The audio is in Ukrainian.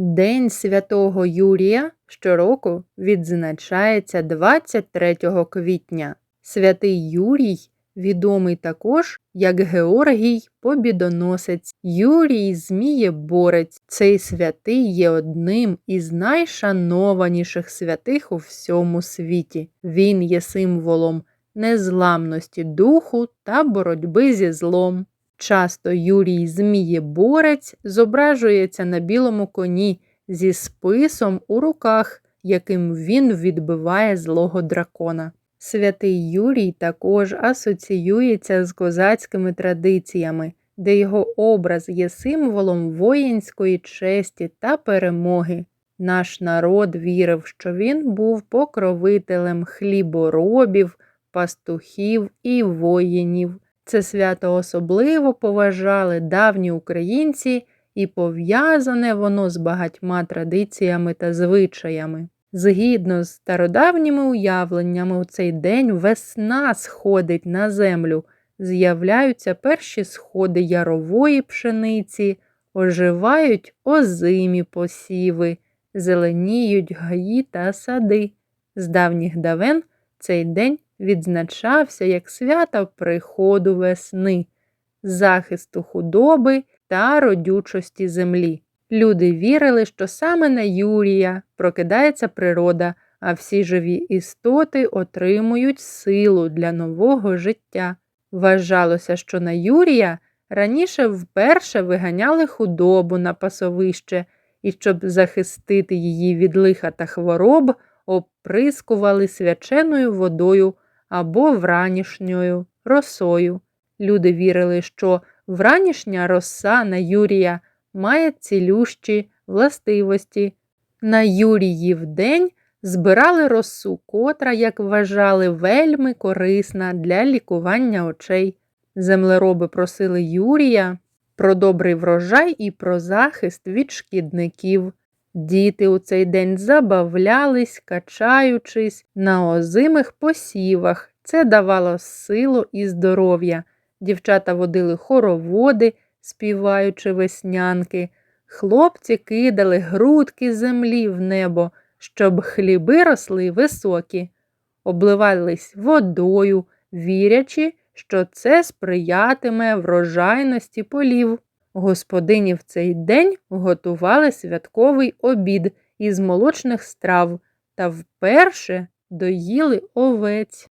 День святого Юрія щороку відзначається 23 квітня. Святий Юрій відомий також як Георгій Побідоносець, Юрій Змієборець. Цей святий є одним із найшанованіших святих у всьому світі. Він є символом незламності духу та боротьби зі злом. Часто Юрій Змієборець зображується на білому коні зі списом у руках, яким він відбиває злого дракона. Святий Юрій також асоціюється з козацькими традиціями, де його образ є символом воїнської честі та перемоги. Наш народ вірив, що він був покровителем хліборобів, пастухів і воїнів. Це свято особливо поважали давні українці, і пов'язане воно з багатьма традиціями та звичаями. Згідно з стародавніми уявленнями, у цей день весна сходить на землю, з'являються перші сходи ярової пшениці, оживають озимі посіви, зеленіють гаї та сади. З давніх давен цей день відзначався як свята приходу весни, захисту худоби та родючості землі. Люди вірили, що саме на Юрія прокидається природа, а всі живі істоти отримують силу для нового життя. Вважалося, що на Юрія раніше вперше виганяли худобу на пасовище і, щоб захистити її від лиха та хвороб, оприскували свяченою водою або вранішньою росою. Люди вірили, що вранішня роса на Юрія має цілющі властивості. На Юріїв день збирали росу, котра, як вважали, вельми корисна для лікування очей. Землероби просили Юрія про добрий врожай і про захист від шкідників. Діти у цей день забавлялись, качаючись на озимих посівах. Це давало силу і здоров'я. Дівчата водили хороводи, співаючи веснянки. Хлопці кидали грудки землі в небо, щоб хліби росли високі, обливались водою, вірячи, що це сприятиме врожайності полів. Господині в цей день готували святковий обід із молочних страв та вперше доїли овець.